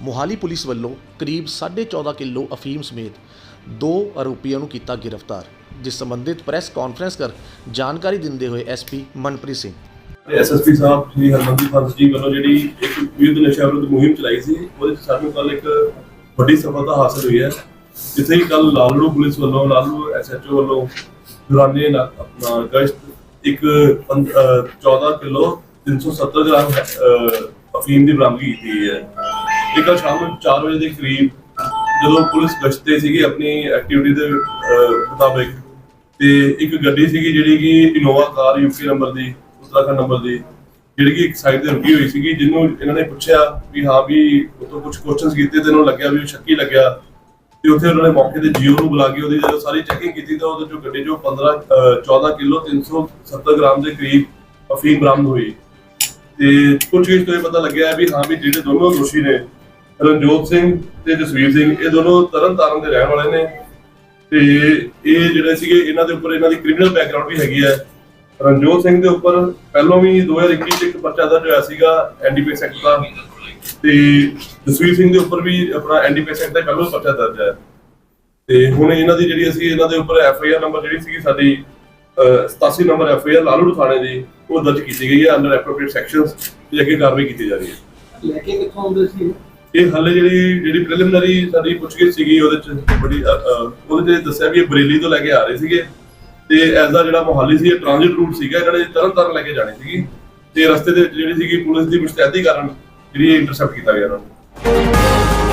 Mohali police ਵੱਲੋਂ ਕਰੀਬ 14.5 kilo ਅਫੀਮ ਸਮੇਤ ਦੋ ਆਰੋਪੀਆਂ ਨੂੰ ਕੀਤਾ ਗ੍ਰਿਫਤਾਰ, ਜਿਸ ਸੰਬੰਧਿਤ ਪ੍ਰੈਸ ਕਾਨਫਰੰਸ ਕਰ ਜਾਣਕਾਰੀ ਦਿੰਦੇ ਹੋਏ ਐਸਪੀ ਮਨਪ੍ਰੀਤ ਸਿੰਘ। ਐਸਐਸਪੀ ਸਾਹਿਬ, ਸ਼੍ਰੀ ਹਰਮਨਦੀਪ ਸਿੰਘ ਜੀ ਵੱਲੋਂ ਜਿਹੜੀ ਇੱਕ ਵਿਰੁੱਧ ਨਸ਼ਾ ਵਿਰੁੱਧ ਮੁਹਿੰਮ ਚਲਾਈ ਸੀ, ਉਹਦੇ ਵਿੱਚ ਸਾਨੂੰ ਕੱਲ ਇੱਕ ਵੱਡੀ ਸਫਲਤਾ ਹਾਸਲ ਹੋਈ ਹੈ। ਜਿੱਥੇ ਕੱਲ ਲਾਲੜੂ ਪੁਲਿਸ ਵੱਲੋਂ, ਲਾਲੜੂ ਐਸਐਚਓ ਵੱਲੋਂ ਦੁਰਾਨੇ ਆਪਣਾ ਗਸ਼ਤ ਇੱਕ ਪੰਦ- ਅਹ 14 ਕਿਲੋ 370 ਗ੍ਰਾਮ ਅਫੀਮ ਦੀ ਬਰਾਮਦਗੀ ਕੀਤੀ ਹੈ। ਇਹ ਕੱਲ ਸ਼ਾਮ ਨੂੰ 4 ਵਜੇ ਦੇ ਕਰੀਬ ਜਦੋਂ ਪੁਲਿਸ ਗਸ਼ਤ ਸੀਗੀ ਆਪਣੀ ਐਕਟੀਵਿਟੀ ਦੇ ਮੁਤਾਬਿਕ ਤੇ ਇੱਕ ਗੱਡੀ ਸੀਗੀ ਜਿਹੜੀ ਕਿ ਇਨੋਵਾ ਕਾਰ ਯੂਕੇ ਨੰਬਰ ਦੀ ਉੱਤਰਾਖੰਡ ਨੰਬਰ ਦੀ ਜਿਹੜੀ ਕਿ ਇੱਕ ਸਾਈਡ ਤੇ ਰੁਕੀ ਹੋਈ ਸੀਗੀ ਜਿਹਨੂੰ ਇਹਨਾਂ ਨੇ ਪੁੱਛਿਆ ਵੀ ਹਾਂ ਵੀ ਉਤੋਂ ਕੁਝ ਕੁਐਸਚਨਸ ਕੀਤੇ ਤੇ ਇਹਨਾਂ ਨੂੰ ਲੱਗਿਆ ਵੀ ਸ਼ੱਕੀ ਲੱਗਿਆ। ਤੇ ਉੱਥੇ ਉਹਨਾਂ ਨੇ ਮੌਕੇ ਤੇ ਜੀਓ ਨੂੰ ਬੁਲਾ ਕੇ ਉਹਦੀ ਜਦੋਂ ਸਾਰੀ ਚੈਕਿੰਗ ਕੀਤੀ ਤਾਂ ਉਹਦੇ ਚੋਂ ਗੱਡੀ ਚੋਂ 15 ਅਹ, 14 ਕਿਲੋ 370 ਗ੍ਰਾਮ ਦੇ ਕਰੀਬ ਅਫੀਮ ਬਰਾਮਦ ਹੋਈ। ਤੇ ਕੁਝ ਇਸ ਤੋਂ ਇਹ ਪਤਾ ਲੱਗਿਆ ਵੀ ਹਾਂ ਵੀ ਜਿਹੜੇ ਦੋਨੋਂ ਦੋਸ਼ੀ ਨੇ ਰਣਜੋਤ ਸਿੰਘ ਤੇ ਜਸਵੀਰ ਸਿੰਘ, ਇਹ ਦੋਨੋਂ ਤਰਨ ਦੇ ਰਹਿਣ ਵਾਲੇ ਨੇ। ਤੇ ਇਹ ਜਿਹੜੇ ਸੀਗੇ, ਇਹਨਾਂ ਦੇ ਉੱਪਰ ਇਹਨਾਂ ਦੀ ਕ੍ਰਿਮੀਨਲ ਬੈਕਗ੍ਰਾਉਂਡ ਵੀ ਹੈਗੀ ਹੈ। ਰਣਜੋਤ ਸਿੰਘ ਦੇ ਉੱਪਰ ਪਹਿਲਾਂ ਵੀ 2021 ਚ ਇੱਕ ਪਰਚਾ ਦਰਜ ਹੋਇਆ ਸੀਗਾ ਐਨਡੀਪੀਐਸ ਐਕਟ ਦਾ। ਤੇ ਜਸਵੀਰ ਸਿੰਘ ਦੇ ਉੱਪਰ ਵੀ ਆਪਣਾ ਐਨਡੀਪੀਐਸ ਐਕਟ ਦਾ ਪਹਿਲਾਂ ਪਰਚਾ ਦਰਜ ਹੈ। ਤੇ ਹੁਣ ਇਹਨਾਂ ਦੀ ਜਿਹੜੀ ਅਸੀਂ ਇਹਨਾਂ ਦੇ ਉੱਪਰ ਐਫ ਨੰਬਰ ਜਿਹੜੀ ਸੀਗੀ ਸਾਡੀ 87 ਨੰਬਰ ਐਫ ਲਾਲੂ ਥਾਣੇ ਦੀ, ਉਹ ਦਰਜ ਕੀਤੀ ਗਈ ਹੈ ਅੰਡਰ ਐਪਰੋਪਰੀਏਟ ਸੈਕਸ਼ਨਸ ਤੇ ਅੱਗੇ ਕਾਰਵਾਈ ਕੀਤੀ ਜਾ ਰਹੀ ਹੈ। ਲੈ ਕੇ ਕਿੱਥੋਂ ਆਉਂਦੇ ਸੀ ਇਹ? ਹਾਲੇ ਜਿਹੜੀ ਜਿਹੜੀ ਪ੍ਰੀਲਿਮਿਨਰੀ ਸਾਡੀ ਪੁੱਛਗਿੱਛ ਸੀਗੀ ਉਹਦੇ ਚ ਬੜੀ ਉਹਦੇ ਚ ਦੱਸਿਆ ਵੀ ਇਹ ਬਰੇਲੀ ਤੋਂ ਲੈ ਕੇ ਆ ਰਹੇ ਸੀਗੇ ਤੇ ਐਜ਼ ਦਾ ਜਿਹੜਾ ਮੋਹਾਲੀ ਸੀ, ਇਹ ਟ੍ਰਾਂਜ਼ਿਟ ਰੂਟ ਸੀਗਾ, ਇਹਨਾਂ ਨੇ ਤਰਨ ਤਾਰਨ ਲੈ ਕੇ ਜਾਣੀ ਸੀਗੀ ਤੇ ਰਸਤੇ ਦੇ ਵਿੱਚ ਜਿਹੜੀ ਸੀਗੀ ਪੁਲਿਸ ਦੀ ਮੁਸ਼ਤੈਦੀ ਕਾਰਨ ਜਿਹੜੀ ਇੰਟਰਸੈਪਟ ਕੀਤਾ ਗਿਆ ਇਹਨਾਂ ਨੂੰ